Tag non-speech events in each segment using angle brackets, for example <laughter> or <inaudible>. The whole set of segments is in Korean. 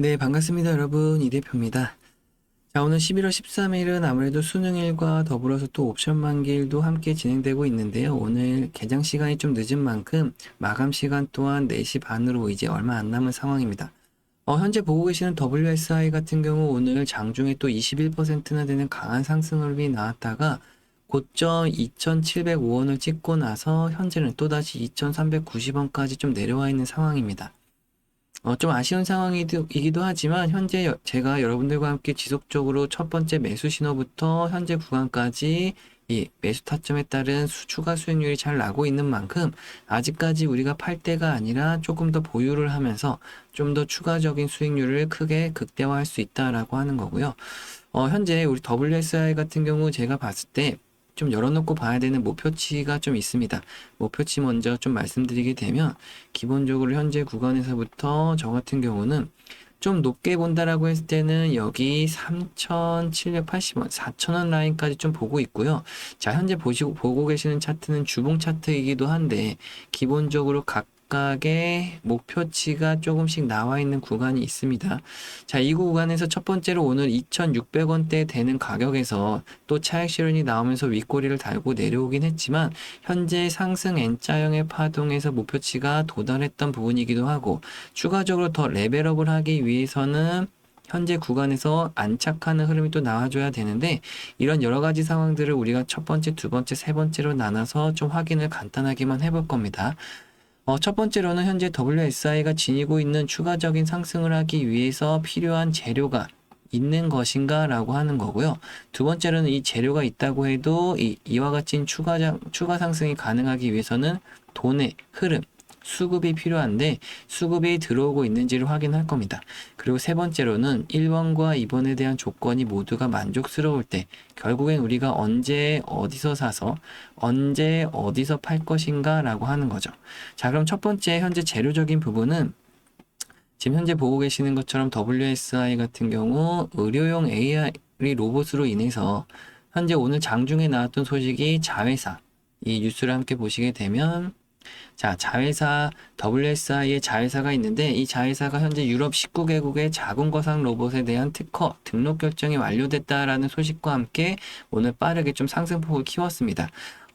네, 반갑습니다, 여러분. 이 대표입니다. 자, 오늘 11월 13일은 아무래도 수능일과 더불어서 또 옵션 만기일도 함께 진행되고 있는데요. 오늘 개장 시간이 좀 늦은 만큼 마감 시간 또한 4시 반으로 이제 얼마 안 남은 상황입니다. 어, 현재 보고 계시는 WSI 같은 경우 오늘 장중에 또 21%나 되는 강한 상승률이 나왔다가 고점 2,705원을 찍고 나서 현재는 또다시 2,390원까지 좀 내려와 있는 상황입니다. 어, 좀 아쉬운 상황이기도 하지만 현재 여- 제가 여러분들과 함께 지속적으로 첫 번째 매수 신호부터 현재 구간까지 이 매수 타점에 따른 수- 추가 수익률이 잘 나고 있는 만큼 아직까지 우리가 팔 때가 아니라 조금 더 보유를 하면서 좀 더 추가적인 수익률을 크게 극대화할 수 있다라고 하는 거고요. 어, 현재 우리 WSI 같은 경우 제가 봤을 때 좀 열어놓고 봐야 되는 목표치가 좀 있습니다. 목표치 먼저 좀 말씀드리게 되면 기본적으로 현재 구간에서부터 저 같은 경우는 좀 높게 본다라고 했을 때는 여기 3,780원, 4,000원 라인까지 좀 보고 있고요. 자, 현재 보시고, 보고 계시는 차트는 주봉 차트이기도 한데, 기본적으로 각 각의 목표치가 조금씩 나와 있는 구간이 있습니다. 자, 이 구간에서 첫 번째로 오늘 2,600원대 되는 가격에서 또 차익 실현이 나오면서 윗꼬리를 달고 내려오긴 했지만, 현재 상승 N자형의 파동에서 목표치가 도달했던 부분이기도 하고 추가적으로 더 레벨업을 하기 위해서는 현재 구간에서 안착하는 흐름이 또 나와줘야 되는데 이런 여러 가지 상황들을 우리가 첫 번째, 두 번째, 세 번째로 나눠서 좀 확인을 간단하게만 해볼 겁니다. 어, 첫 번째로는 현재 WSI가 지니고 있는 추가적인 상승을 하기 위해서 필요한 재료가 있는 것인가 라고 하는 거고요. 두 번째로는 이 재료가 있다고 해도 이, 이와 같이 추가, 장- 추가 상승이 가능하기 위해서는 돈의 흐름, 수급이 필요한데 수급이 들어오고 있는지를 확인할 겁니다. 그리고 세 번째로는 1번과 2번에 대한 조건이 모두가 만족스러울 때 결국엔 우리가 언제 어디서 사서 언제 어디서 팔 것인가 라고 하는 거죠. 자, 그럼 첫 번째 현재 재료적인 부분은 지금 현재 보고 계시는 것처럼 WSI 같은 경우 의료용 AI 로봇으로 인해서 현재 오늘 장중에 나왔던 소식이 자회사 이 뉴스를 함께 보시게 되면 자, 자회사 WSI의 자회사가 있는데 이 자회사가 현재 유럽 19개국의 자궁거상 로봇에 대한 특허 등록 결정이 완료됐다라는 소식과 함께 오늘 빠르게 좀 상승폭을 키웠습니다.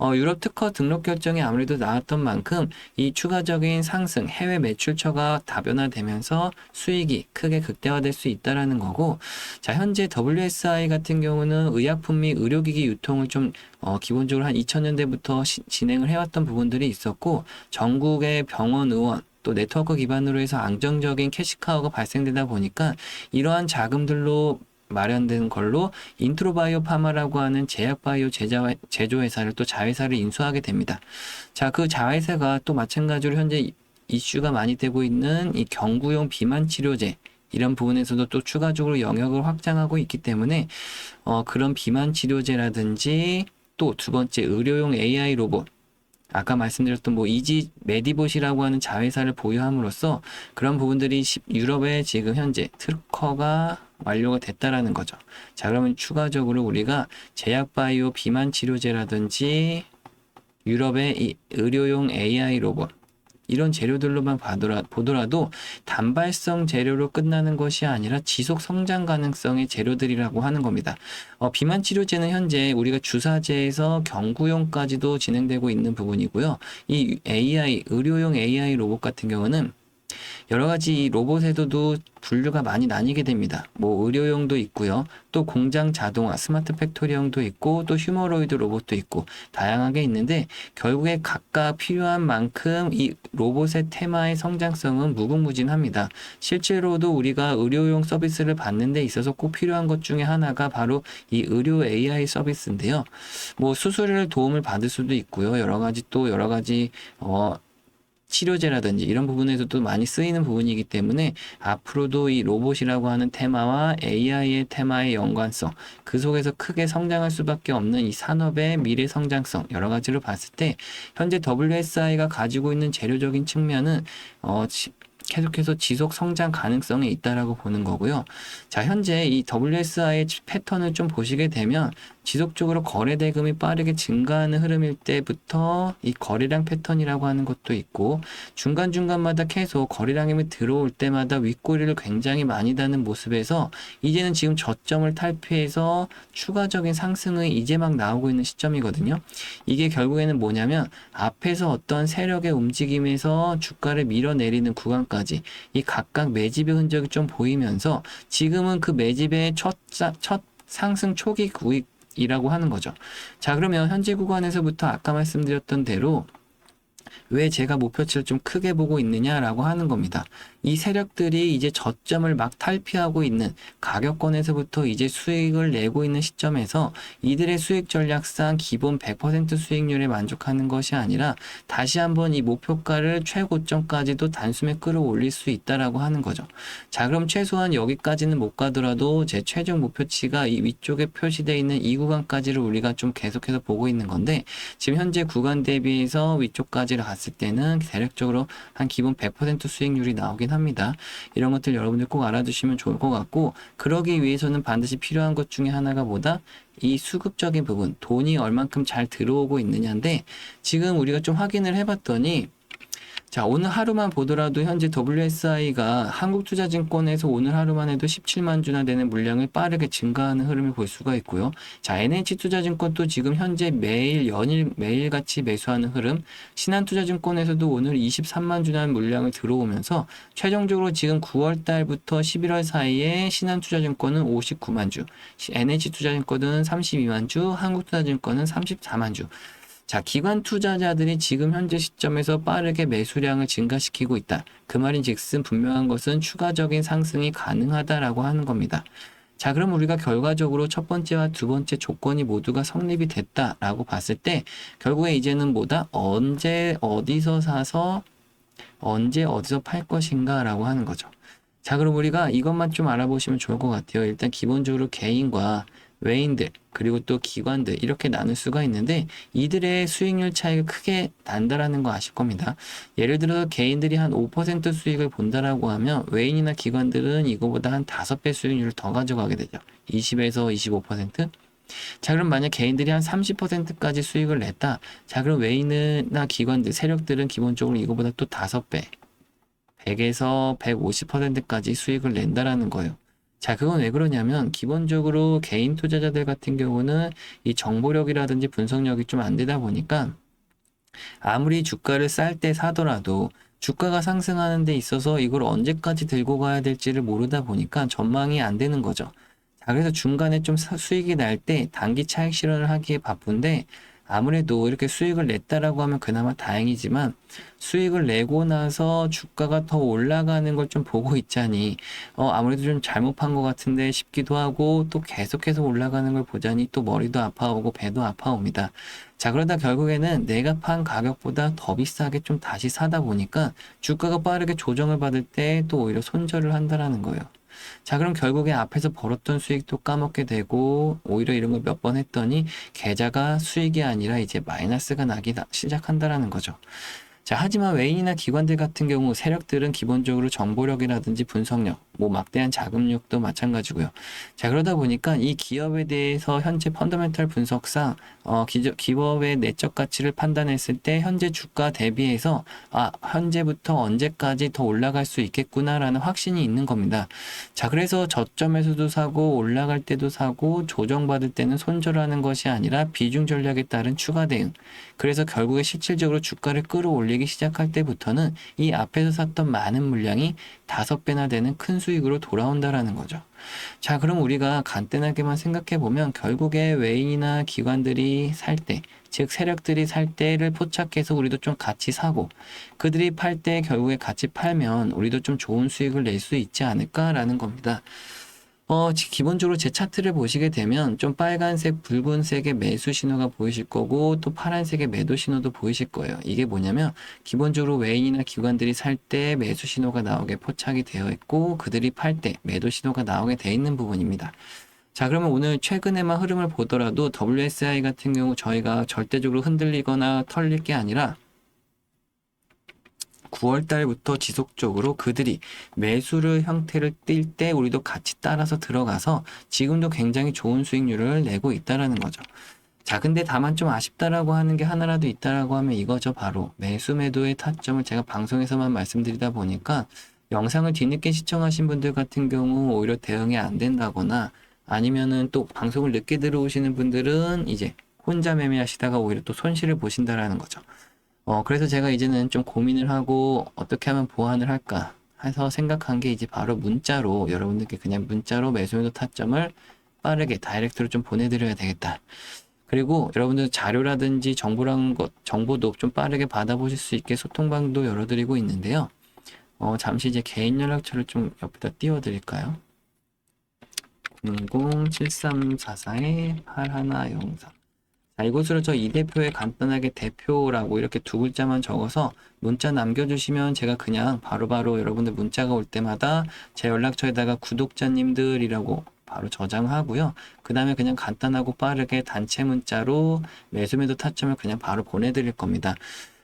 어, 유럽 특허 등록 결정이 아무래도 나왔던 만큼 이 추가적인 상승, 해외 매출처가 다변화되면서 수익이 크게 극대화될 수 있다라는 거고, 자, 현재 WSI 같은 경우는 의약품 및 의료기기 유통을 좀, 어, 기본적으로 한 2000년대부터 진행을 해왔던 부분들이 있었고, 전국의 병원, 의원, 또 네트워크 기반으로 해서 안정적인 캐시카우가 발생되다 보니까 이러한 자금들로 마련된 걸로 인트로바이오 파마라고 하는 제약바이오 제자, 제조회사를 또 자회사를 인수하게 됩니다. 자, 그 자회사가 또 마찬가지로 현재 이- 이슈가 많이 되고 있는 이 경구용 비만 치료제 이런 부분에서도 또 추가적으로 영역을 확장하고 있기 때문에 어, 그런 비만 치료제라든지 또 두 번째 의료용 AI 로봇 아까 말씀드렸던 뭐 이지 메디봇이라고 하는 자회사를 보유함으로써 그런 부분들이 시- 유럽에 지금 현재 특허가 완료가 됐다라는 거죠. 자, 그러면 추가적으로 우리가 제약바이오 비만 치료제라든지 유럽의 이 의료용 AI 로봇 이런 재료들로만 보더라도 단발성 재료로 끝나는 것이 아니라 지속 성장 가능성의 재료들이라고 하는 겁니다. 어, 비만 치료제는 현재 우리가 주사제에서 경구용까지도 진행되고 있는 부분이고요. 이 AI, 의료용 AI 로봇 같은 경우는 여러 가지 이 로봇에도 분류가 많이 나뉘게 됩니다. 뭐 의료용도 있고요. 또 공장 자동화, 스마트 팩토리용도 있고 또 휴머로이드 로봇도 있고 다양하게 있는데 결국에 각각 필요한 만큼 이 로봇의 테마의 성장성은 무궁무진합니다. 실제로도 우리가 의료용 서비스를 받는 데 있어서 꼭 필요한 것 중에 하나가 바로 이 의료 AI 서비스인데요. 뭐 수술을 도움을 받을 수도 있고요. 여러 가지 또 여러 가지 어 치료제라든지 이런 부분에서도 많이 쓰이는 부분이기 때문에 앞으로도 이 로봇이라고 하는 테마와 AI의 테마의 연관성, 그 속에서 크게 성장할 수밖에 없는 이 산업의 미래 성장성 여러 가지로 봤을 때 현재 WSI가 가지고 있는 재료적인 측면은 어 지- 계속해서 지속 성장 가능성이 있다라고 보는 거고요. 자, 현재 이 WSI의 패턴을 좀 보시게 되면 지속적으로 거래 대금이 빠르게 증가하는 흐름일 때부터 이 거래량 패턴이라고 하는 것도 있고 중간중간마다 계속 거래량이 들어올 때마다 윗꼬리를 굉장히 많이 다는 모습에서 이제는 지금 저점을 탈피해서 추가적인 상승이 이제 막 나오고 있는 시점이거든요. 이게 결국에는 뭐냐면 앞에서 어떤 세력의 움직임에서 주가를 밀어내리는 구간까지 이 각각 매집의 흔적이 좀 보이면서 지금은 그 매집의 첫, 사- 첫 상승 초기 구익 이라고 하는 거죠. 자, 그러면 현재 구간에서부터 아까 말씀드렸던 대로 왜 제가 목표치를 좀 크게 보고 있느냐라고 하는 겁니다. 이 세력들이 이제 저점을 막 탈피하고 있는 가격권에서부터 이제 수익을 내고 있는 시점에서 이들의 수익 전략상 기본 100% 수익률에 만족하는 것이 아니라 다시 한번 이 목표가를 최고점까지도 단숨에 끌어올릴 수 있다라고 하는 거죠. 자, 그럼 최소한 여기까지는 못 가더라도 제 최종 목표치가 이 위쪽에 표시되어 있는 이 구간까지를 우리가 좀 계속해서 보고 있는 건데 지금 현재 구간 대비해서 위쪽까지 를 갔을 때는 대략적으로 한 기본 100% 수익률이 나오긴 합니다. 이런 것들 여러분들 꼭 알아두시면 좋을 것 같고 그러기 위해서는 반드시 필요한 것 중에 하나가 뭐다? 이 수급적인 부분, 돈이 얼만큼 잘 들어오고 있느냐인데 지금 우리가 좀 확인을 해봤더니 자, 오늘 하루만 보더라도 현재 WSI가 한국투자증권에서 오늘 하루만 해도 17만 주나 되는 물량을 빠르게 증가하는 흐름을 볼 수가 있고요. 자, NH투자증권도 지금 현재 매일 연일 매일같이 매수하는 흐름, 신한투자증권에서도 오늘 23만 주나 물량을 들어오면서 최종적으로 지금 9월 달부터 11월 사이에 신한투자증권은 59만 주, NH투자증권은 32만 주, 한국투자증권은 34만 주. 자, 기관 투자자들이 지금 현재 시점에서 빠르게 매수량을 증가시키고 있다. 그 말인 즉슨 분명한 것은 추가적인 상승이 가능하다라고 하는 겁니다. 자, 그럼 우리가 결과적으로 첫 번째와 두 번째 조건이 모두가 성립이 됐다라고 봤을 때 결국에 이제는 뭐다? 언제 어디서 사서 언제 어디서 팔 것인가라고 하는 거죠. 자, 그럼 우리가 이것만 좀 알아보시면 좋을 것 같아요. 일단 기본적으로 개인과 외인들 그리고 또 기관들 이렇게 나눌 수가 있는데 이들의 수익률 차이가 크게 난다라는 거 아실 겁니다. 예를 들어 개인들이 한 5% 수익을 본다라고 하면 외인이나 기관들은 이거보다 한 5배 수익률을 더 가져가게 되죠. 20에서 25%. 자, 그럼 만약 개인들이 한 30%까지 수익을 냈다. 자, 그럼 외인이나 기관들, 세력들은 기본적으로 이거보다 또 5배, 100에서 150%까지 수익을 낸다라는 거예요. 자, 그건 왜 그러냐면 기본적으로 개인 투자자들 같은 경우는 이 정보력이라든지 분석력이 좀 안 되다 보니까 아무리 주가를 쌀 때 사더라도 주가가 상승하는 데 있어서 이걸 언제까지 들고 가야 될지를 모르다 보니까 전망이 안 되는 거죠. 자, 그래서 중간에 좀 사- 수익이 날 때 단기 차익 실현을 하기에 바쁜데 아무래도 이렇게 수익을 냈다라고 하면 그나마 다행이지만 수익을 내고 나서 주가가 더 올라가는 걸 좀 보고 있자니 어 아무래도 좀 잘못 판 것 같은데 싶기도 하고 또 계속해서 올라가는 걸 보자니 또 머리도 아파오고 배도 아파옵니다. 자 그러다 결국에는 내가 판 가격보다 더 비싸게 좀 다시 사다 보니까 주가가 빠르게 조정을 받을 때 또 오히려 손절을 한다라는 거예요. 자, 그럼 결국에 앞에서 벌었던 수익도 까먹게 되고, 오히려 이런 걸 몇 번 했더니, 계좌가 수익이 아니라 이제 마이너스가 나기 나- 시작한다라는 거죠. 자, 하지만 외인이나 기관들 같은 경우 세력들은 기본적으로 정보력이라든지 분석력, 뭐 막대한 자금력도 마찬가지고요. 자, 그러다 보니까 이 기업에 대해서 현재 펀더멘탈 분석상 어, 기저, 기업의 내적 가치를 판단했을 때 현재 주가 대비해서 아, 현재부터 언제까지 더 올라갈 수 있겠구나라는 확신이 있는 겁니다. 자, 그래서 저점에서도 사고 올라갈 때도 사고 조정받을 때는 손절하는 것이 아니라 비중 전략에 따른 추가 대응. 그래서 결국에 실질적으로 주가를 끌어올 리기 시작할 때부터는 이 앞에서 샀던 많은 물량이 다섯 배나 되는 큰 수익으로 돌아온다라는 거죠. 자, 그럼 우리가 간단하게만 생각해 보면 결국에 외인이나 기관들이 살 때, 즉 세력들이 살 때를 포착해서 우리도 좀 같이 사고 그들이 팔 때 결국에 같이 팔면 우리도 좀 좋은 수익을 낼 수 있지 않을까라는 겁니다. 어, 지- 기본적으로 제 차트를 보시게 되면 좀 빨간색, 붉은색의 매수 신호가 보이실 거고 또 파란색의 매도 신호도 보이실 거예요. 이게 뭐냐면 기본적으로 외인이나 기관들이 살 때 매수 신호가 나오게 포착이 되어 있고 그들이 팔 때 매도 신호가 나오게 되어 있는 부분입니다. 자, 그러면 오늘 최근에만 흐름을 보더라도 WSI 같은 경우 저희가 절대적으로 흔들리거나 털릴 게 아니라 9월 달부터 지속적으로 그들이 매수를 형태를 띌 때 우리도 같이 따라서 들어가서 지금도 굉장히 좋은 수익률을 내고 있다라는 거죠. 자, 근데 다만 좀 아쉽다라고 하는 게 하나라도 있다라고 하면 이거죠. 바로 매수 매도의 타점을 제가 방송에서만 말씀드리다 보니까 영상을 뒤늦게 시청하신 분들 같은 경우 오히려 대응이 안 된다거나 아니면은 또 방송을 늦게 들어오시는 분들은 이제 혼자 매매하시다가 오히려 또 손실을 보신다라는 거죠. 어, 그래서 제가 이제는 좀 고민을 하고 어떻게 하면 보완을 할까 해서 생각한 게 이제 바로 문자로 여러분들께 그냥 문자로 매수매도 타점을 빠르게 다이렉트로 좀 보내드려야 되겠다. 그리고 여러분들 자료라든지 정보란 것, 정보도 좀 빠르게 받아보실 수 있게 소통방도 열어드리고 있는데요. 어, 잠시 이제 개인 연락처를 좀 옆에다 띄워드릴까요? 007344-8103. 자, 이곳으로 저 이 대표의 간단하게 대표라고 이렇게 두 글자만 적어서 문자 남겨주시면 제가 그냥 바로 바로 여러분들 문자가 올 때마다 제 연락처에다가 구독자님들이라고 바로 저장하고요. 그 다음에 그냥 간단하고 빠르게 단체 문자로 매수매도 타점을 그냥 바로 보내드릴 겁니다.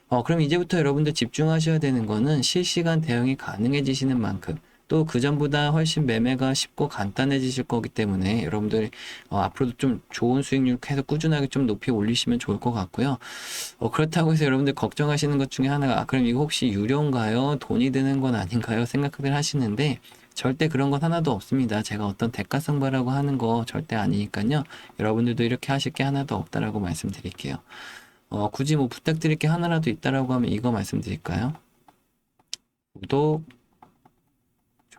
어, 그럼 이제부터 여러분들 집중하셔야 되는 거는 실시간 대응이 가능해지시는 만큼 또 그전보다 훨씬 매매가 쉽고 간단해지실 거기 때문에 여러분들이 어, 앞으로도 좀 좋은 수익률 계속 꾸준하게 좀 높이 올리시면 좋을 것 같고요. 어, 그렇다고 해서 여러분들 걱정하시는 것 중에 하나가 아, 그럼 이거 혹시 유료인가요? 돈이 드는 건 아닌가요? 생각을 하시는데 절대 그런 건 하나도 없습니다. 제가 어떤 대가성바라고 하는 거 절대 아니니까요. 여러분들도 이렇게 하실 게 하나도 없다라고 말씀드릴게요. 어, 굳이 뭐 부탁드릴 게 하나라도 있다라고 하면 이거 말씀드릴까요? 구독,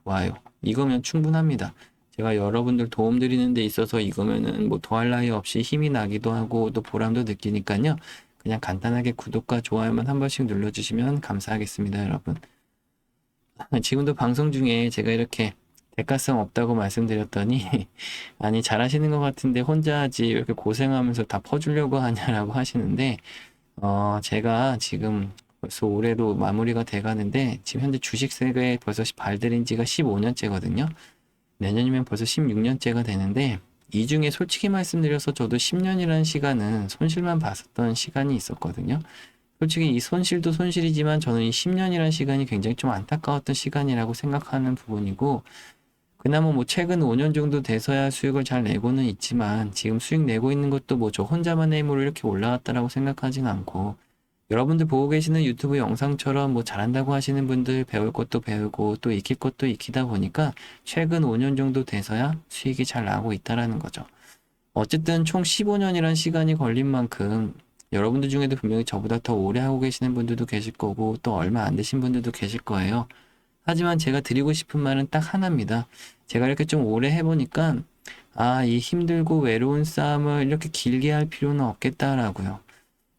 좋아요. 이거면 충분합니다. 제가 여러분들 도움 드리는 데 있어서 이거면은 뭐 더할 나위 없이 힘이 나기도 하고 또 보람도 느끼니까요. 그냥 간단하게 구독과 좋아요만 한 번씩 눌러주시면 감사하겠습니다, 여러분. <laughs> 지금도 방송 중에 제가 이렇게 대가성 없다고 말씀드렸더니 <laughs> 아니 잘하시는 것 같은데 혼자 하지 이렇게 고생하면서 다 퍼주려고 하냐라고 하시는데 어 제가 지금 벌써 올해도 마무리가 돼 가는데 지금 현재 주식세계에 벌써 발들인 지가 15년째거든요. 내년이면 벌써 16년째가 되는데 이 중에 솔직히 말씀드려서 저도 10년이라는 시간은 손실만 봤었던 시간이 있었거든요. 솔직히 이 손실도 손실이지만 저는 이 10년이라는 시간이 굉장히 좀 안타까웠던 시간이라고 생각하는 부분이고 그나마 뭐 최근 5년 정도 돼서야 수익을 잘 내고는 있지만 지금 수익 내고 있는 것도 뭐 저 혼자만의 힘으로 이렇게 올라왔다라고 생각하진 않고 여러분들 보고 계시는 유튜브 영상처럼 뭐 잘한다고 하시는 분들 배울 것도 배우고 또 익힐 것도 익히다 보니까 최근 5년 정도 돼서야 수익이 잘 나고 있다라는 거죠. 어쨌든 총 15년이란 시간이 걸린 만큼 여러분들 중에도 분명히 저보다 더 오래 하고 계시는 분들도 계실 거고 또 얼마 안 되신 분들도 계실 거예요. 하지만 제가 드리고 싶은 말은 딱 하나입니다. 제가 이렇게 좀 오래 해보니까 아, 이 힘들고 외로운 싸움을 이렇게 길게 할 필요는 없겠다라고요.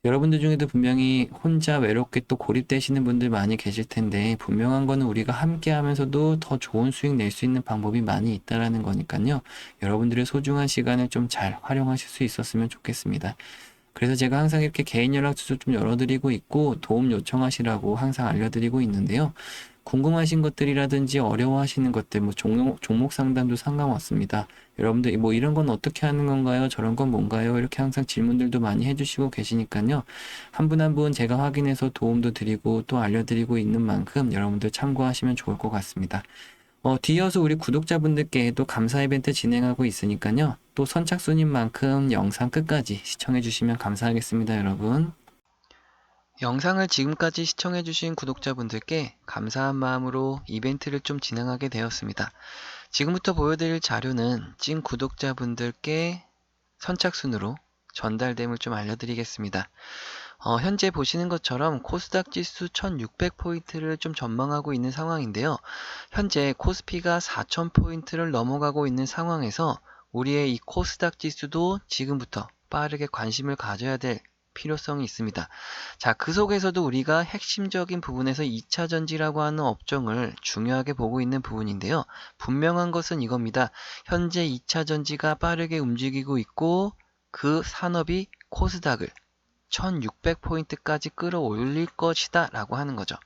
여러분들 중에도 분명히 혼자 외롭게 또 고립되시는 분들 많이 계실 텐데 분명한 거는 우리가 함께 하면서도 더 좋은 수익 낼 수 있는 방법이 많이 있다라는 거니까요. 여러분들의 소중한 시간을 좀 잘 활용하실 수 있었으면 좋겠습니다. 그래서 제가 항상 이렇게 개인 연락처도 좀 열어드리고 있고 도움 요청하시라고 항상 알려드리고 있는데요. 궁금하신 것들이라든지 어려워하시는 것들, 뭐 종목, 종목 상담도 상관없습니다. 여러분들 뭐 이런 건 어떻게 하는 건가요? 저런 건 뭔가요? 이렇게 항상 질문들도 많이 해주시고 계시니까요. 한 분 한 분 제가 확인해서 도움도 드리고 또 알려드리고 있는 만큼 여러분들 참고하시면 좋을 것 같습니다. 어, 뒤이어서 우리 구독자분들께도 감사 이벤트 진행하고 있으니까요. 또 선착순인 만큼 영상 끝까지 시청해 주시면 감사하겠습니다, 여러분. 영상을 지금까지 시청해 주신 구독자분들께 감사한 마음으로 이벤트를 좀 진행하게 되었습니다. 지금부터 보여드릴 자료는 찐 구독자분들께 선착순으로 전달됨을 좀 알려드리겠습니다. 어, 현재 보시는 것처럼 코스닥 지수 1600포인트를 좀 전망하고 있는 상황인데요. 현재 코스피가 4000포인트를 넘어가고 있는 상황에서 우리의 이 코스닥 지수도 지금부터 빠르게 관심을 가져야 될 필요성이 있습니다. 자, 그 속에서도 우리가 핵심적인 부분에서 2차 전지라고 하는 업종을 중요하게 보고 있는 부분인데요. 분명한 것은 이겁니다. 현재 2차 전지가 빠르게 움직이고 있고 그 산업이 코스닥을 1600포인트까지 끌어올릴 것이다 라고 하는 거죠.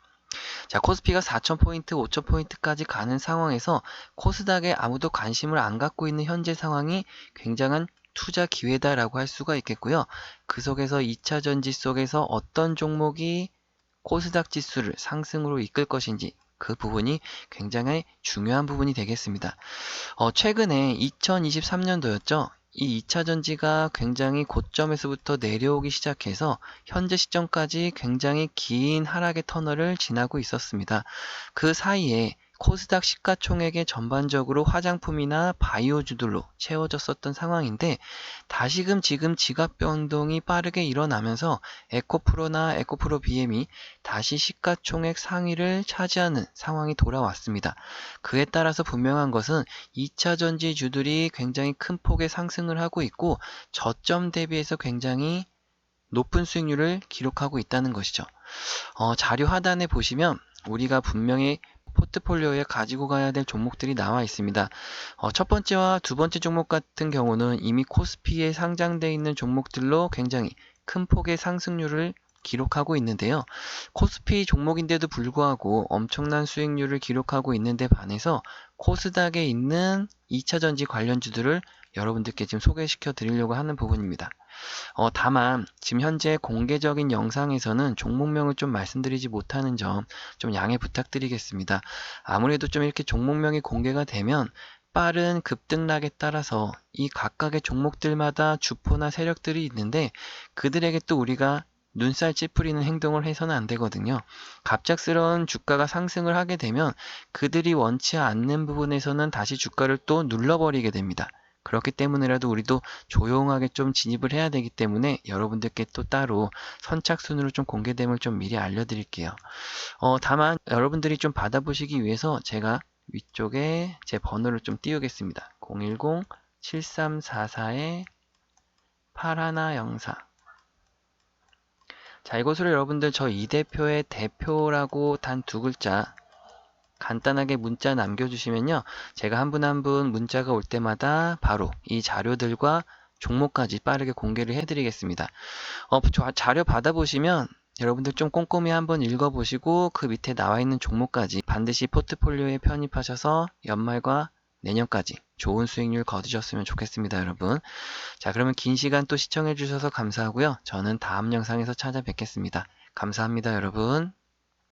자, 코스피가 4000포인트, 5000포인트까지 가는 상황에서 코스닥에 아무도 관심을 안 갖고 있는 현재 상황이 굉장한 투자 기회다라고 할 수가 있겠고요. 그 속에서 2차 전지 속에서 어떤 종목이 코스닥 지수를 상승으로 이끌 것인지 그 부분이 굉장히 중요한 부분이 되겠습니다. 어, 최근에 2023년도였죠. 이 2차 전지가 굉장히 고점에서부터 내려오기 시작해서 현재 시점까지 굉장히 긴 하락의 터널을 지나고 있었습니다. 그 사이에 코스닥 시가총액의 전반적으로 화장품이나 바이오주들로 채워졌었던 상황인데 다시금 지금 지갑 변동이 빠르게 일어나면서 에코프로나 에코프로 BM이 다시 시가총액 상위를 차지하는 상황이 돌아왔습니다. 그에 따라서 분명한 것은 2차 전지주들이 굉장히 큰 폭의 상승을 하고 있고 저점 대비해서 굉장히 높은 수익률을 기록하고 있다는 것이죠. 어, 자료 하단에 보시면 우리가 분명히 포트폴리오에 가지고 가야 될 종목들이 나와 있습니다. 어, 첫 번째와 두 번째 종목 같은 경우는 이미 코스피에 상장되어 있는 종목들로 굉장히 큰 폭의 상승률을 기록하고 있는데요. 코스피 종목인데도 불구하고 엄청난 수익률을 기록하고 있는데 반해서 코스닥에 있는 2차 전지 관련주들을 여러분들께 지금 소개시켜 드리려고 하는 부분입니다. 어, 다만 지금 현재 공개적인 영상에서는 종목명을 좀 말씀드리지 못하는 점 좀 양해 부탁드리겠습니다. 아무래도 좀 이렇게 종목명이 공개가 되면 빠른 급등락에 따라서 이 각각의 종목들마다 주포나 세력들이 있는데 그들에게 또 우리가 눈살 찌푸리는 행동을 해서는 안 되거든요. 갑작스러운 주가가 상승을 하게 되면 그들이 원치 않는 부분에서는 다시 주가를 또 눌러버리게 됩니다. 그렇기 때문에라도 우리도 조용하게 좀 진입을 해야 되기 때문에 여러분들께 또 따로 선착순으로 좀 공개됨을 좀 미리 알려드릴게요. 어, 다만 여러분들이 좀 받아보시기 위해서 제가 위쪽에 제 번호를 좀 띄우겠습니다. 010-7344-8104 자, 이곳으로 여러분들 저 이 대표의 대표라고 단 두 글자 간단하게 문자 남겨주시면요. 제가 한분 한 분 문자가 올 때마다 바로 이 자료들과 종목까지 빠르게 공개를 해드리겠습니다. 어, 저 자료 받아보시면 여러분들 좀 꼼꼼히 한번 읽어보시고 그 밑에 나와 있는 종목까지 반드시 포트폴리오에 편입하셔서 연말과 내년까지 좋은 수익률 거두셨으면 좋겠습니다, 여러분. 자, 그러면 긴 시간 또 시청해주셔서 감사하고요. 저는 다음 영상에서 찾아뵙겠습니다. 감사합니다, 여러분.